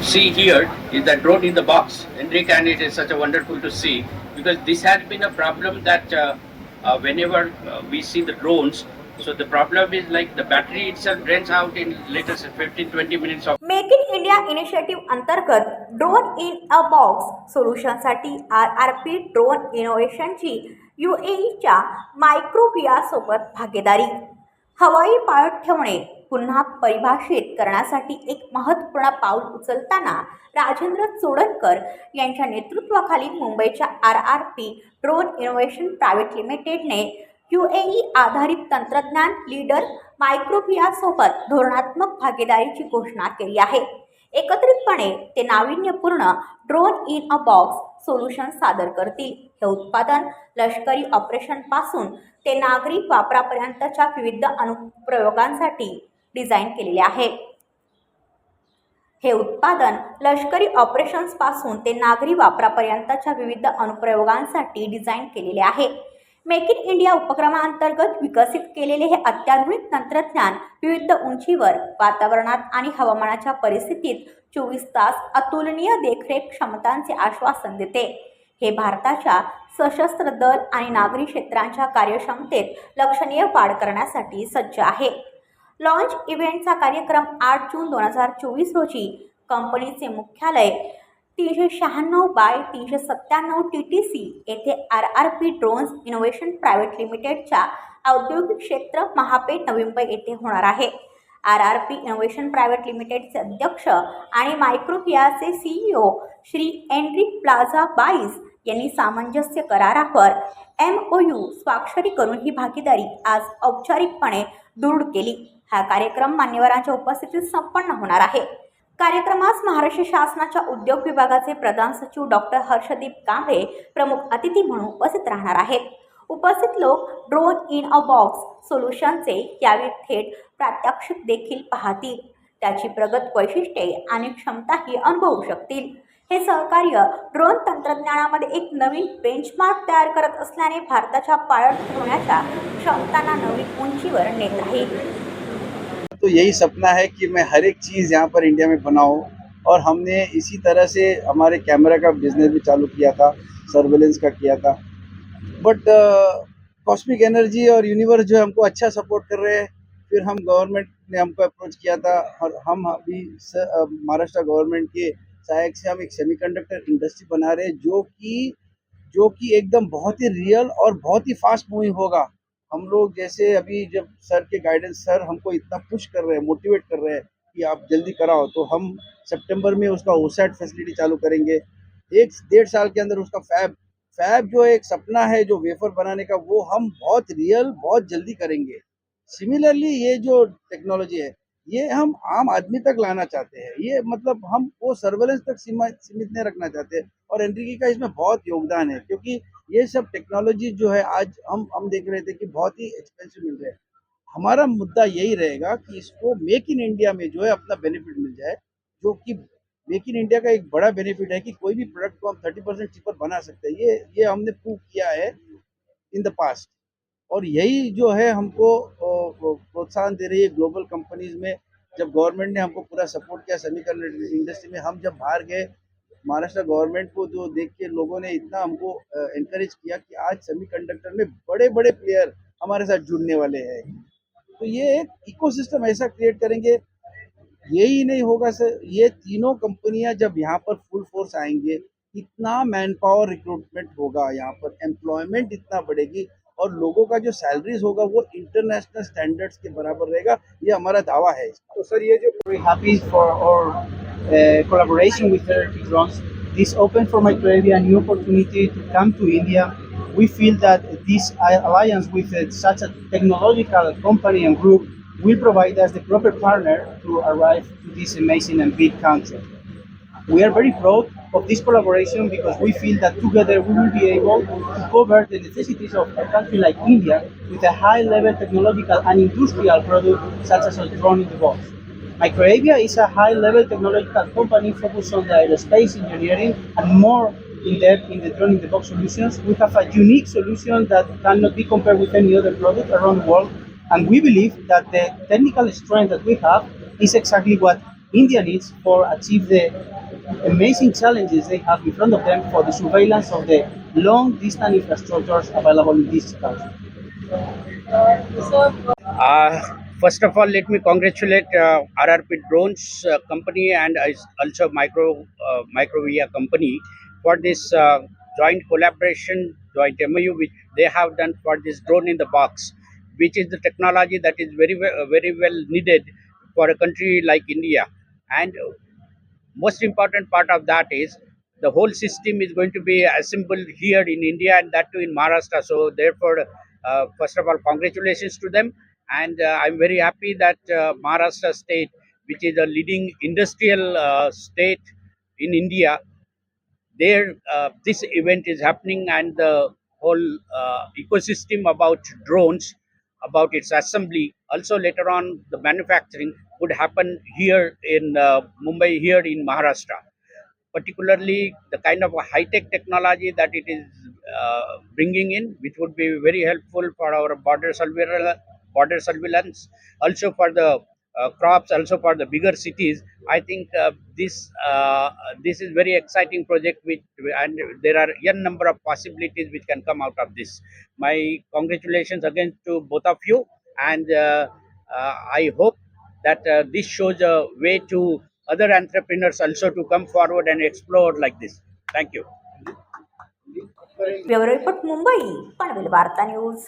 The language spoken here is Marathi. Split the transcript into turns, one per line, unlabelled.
see here is the drone in the box. Enrique, and it is such a wonderful to see because this has been a problem that uh, uh, whenever uh, we see the drones, so the problem is like the battery itself drains out in later 15 20 minutes of
make in India initiative अंतर्गत ड्रोन इन अ बॉक्स सोल्युशनसाठी आर आर पी ड्रोन इनोव्हेशनची यू एच्या मायक्रोवियासोबत भागीदारी हवाई पाळत ठेवणे पुन्हा परिभाषित करण्यासाठी एक महत्त्वपूर्ण पाऊल उचलताना राजेंद्र चोडणकर यांच्या नेतृत्वाखाली मुंबईच्या R R P drone innovation private लिमिटेडने U A E आधारित तंत्रज्ञान लीडर मायक्रोपियासोबत धोरणात्मक भागीदारीची घोषणा केली आहे. एकत्रितपणे ते नाविन्यपूर्ण drone in a box solution सादर करतील. हे उत्पादन लष्करी ऑपरेशनपासून ते नागरी वापरापर्यंतच्या विविध अनुप्रयोगांसाठी डिझाईन केलेले आहे. हे उत्पादन लष्करी ऑपरेशन्सपासून ते नागरी वापरापर्यंतच्या विविध अनुप्रयोगांसाठी डिझाईन केलेले आहे. मेक इन इंडिया उपक्रमाअंतर्गत विकसित केलेले हे अत्याधुनिक तंत्रज्ञान विविध उंचीवर वातावरणात आणि हवामानाच्या परिस्थितीत चोवीस तास अतुलनीय देखरेख क्षमतांचे आश्वासन देते. हे भारताच्या सशस्त्र दल आणि नागरी क्षेत्रांच्या कार्यक्षमतेत लक्षणीय वाढ करण्यासाठी सज्ज आहे. लॉन्च इव्हेंटचा कार्यक्रम आठ जून दोन हजार चोवीस रोजी. कंपनीचे मुख्यालय तीनशे शहाण्णव बाय तीनशे सत्त्याण्णव टी टी सी येथे R R P drones innovation private लिमिटेडच्या औद्योगिक क्षेत्र महापेठ नवी मुंबई येथे होणार आहे. R R P innovation private लिमिटेडचे अध्यक्ष आणि मायक्रोफियाचे CEO Shri Enrique Plaza Baez यांनी सामंजस्य करारावर एम ओ यू स्वाक्षरी करून ही भागीदारी आज औपचारिकपणे दृढ केली. हा कार्यक्रम मान्यवरांच्या उपस्थितीत संपन्न होणार आहे. कार्यक्रमास महाराष्ट्र शासनाच्या उद्योग विभागाचे प्रधान सचिव डॉक्टर हर्षदीप कांबळे प्रमुख अतिथी म्हणून उपस्थित राहणार आहेत. उपस्थित लोक ड्रोन इन अ बॉक्स सोल्युशनचे यावेळी थेट प्रात्यक्षिक देखील पाहतील. त्याची प्रगत वैशिष्ट्ये आणि क्षमताही अनुभवू शकतील. हे सहकार्य ड्रोन तंत्रज्ञानामध्ये एक नवीन बेंचमार्क तयार करत असल्याने भारताच्या पाळत होण्याच्या क्षमतांना नवीन उंचीवर नेत आहे.
तो यही सपना है कि मैं हर एक चीज़ यहाँ पर इंडिया में बनाऊँ और हमने इसी तरह से हमारे कैमरा का बिजनेस भी चालू किया था सर्वेलेंस का किया था। बट कॉस्मिक एनर्जी और यूनिवर्स जो है हमको अच्छा सपोर्ट कर रहे हैं। फिर हम गवर्नमेंट ने हमको अप्रोच किया था और हम अभी महाराष्ट्र गवर्नमेंट के सहायक से हम एक सेमीकंडक्टर इंडस्ट्री बना रहे हैं, जो कि जो कि एकदम बहुत ही रियल और बहुत ही फास्ट मूविंग होगा। हम लोग जैसे अभी जब सर के गाइडेंस सर हमको इतना पुश कर रहे हैं मोटिवेट कर रहे हैं कि आप जल्दी कराओ तो हम सितंबर में उसका ओसेट फैसिलिटी चालू करेंगे। एक डेढ़ साल के अंदर उसका फैब फैब जो एक सपना है, जो वेफर बनाने का, वो हम बहुत रियल बहुत जल्दी करेंगे। सिमिलरली ये जो टेक्नोलॉजी है ये हम आम आदमी तक लाना चाहते हैं। ये मतलब हम वो सर्वेलेंस तक सीमा सीमित नहीं रखना चाहते। और एनरिकी का इसमें बहुत योगदान है, क्योंकि ये सब टेक्नोलॉजी जो है, आज हम हम देख रहे थे कि बहुत ही एक्सपेंसिव मिल रहे हैं। हमारा मुद्दा यही रहेगा कि इसको मेक इन इंडिया में जो है अपना बेनिफिट मिल जाए, जो कि मेक इन इंडिया का एक बड़ा बेनिफिट है कि कोई भी प्रोडक्ट को हम थर्टी परसेंट चीपर बना सकते हैं। ये ये हमने प्रूव किया है इन द पास्ट और यही जो है हमको प्रोत्साहन दे रही है ग्लोबल कंपनीज़ में। जब गवर्नमेंट ने हमको पूरा सपोर्ट किया सेमीकंडक्टर इंडस्ट्री में, हम जब बाहर गए, महाराष्ट्र गवर्नमेंट को जो देख के लोगों ने इतना हमको इनकरेज किया कि आज सेमीकंडक्टर में बड़े बड़े प्लेयर हमारे साथ जुड़ने वाले हैं। तो ये एक इकोसिस्टम ऐसा क्रिएट करेंगे, यही नहीं होगा सर। ये तीनों कंपनियाँ जब यहाँ पर फुल फोर्स आएँगे, इतना मैन पावर रिक्रूटमेंट होगा यहाँ पर एम्प्लॉयमेंट इतना बढ़ेगी और लोगों का जो सैलरीज होगा वो इंटरनेशनल स्टैंडर्ड्स के बराबर रहेगा ये हमारा दावा है इसका
तो सर ये जो
very happy for our uh, collaboration with Therapy Drones. This opened for Microwave a new opportunity to come to India. We feel that this alliance with uh, such a technological company and group will provide us the proper partner to arrive to this amazing and big country. We are very proud of this collaboration because we feel that together we will be able to cover the necessities of a country like India with a high level technological and industrial product such as a drone in the box. Microavia is a high level technological company focused on the aerospace engineering and more in depth in the drone in the box solutions. We have a unique solution that cannot be compared with any other product around the world. And we believe that the technical strength that we have is exactly what India needs for achieve the amazing challenges they have in front of them for the surveillance of the long distance infrastructures available in this country.
Uh, first of all, let me congratulate uh, RRP Drones uh, company and as- also Micro uh, Microvia company for this uh, joint collaboration, joint MOU which they have done for this drone in the box, which is the technology that is very very well needed for a country like India. And most important part of that is the whole system is going to be assembled here in India and that too in Maharashtra. So therefore, uh, first of all, congratulations to them, and uh, I'm very happy that uh, Maharashtra state, which is a leading industrial uh, state in India, there uh, this event is happening and the whole uh, ecosystem about drones about its assembly. Also later on the manufacturing would happen here in uh, mumbai here in maharashtra. Particularly the kind of high-tech technology that it is uh, bringing in, which would be very helpful for our border surveillance, border surveillance, also for the crops, also for the bigger cities. I think uh, this uh, this is very exciting project, which and there are n number of possibilities which can come out of this. My congratulations again to both of you, and uh, uh, I hope that uh, this shows a way to other entrepreneurs also to come forward and explore like this. Thank you.
Bureau report Mumbai Panvel Varta news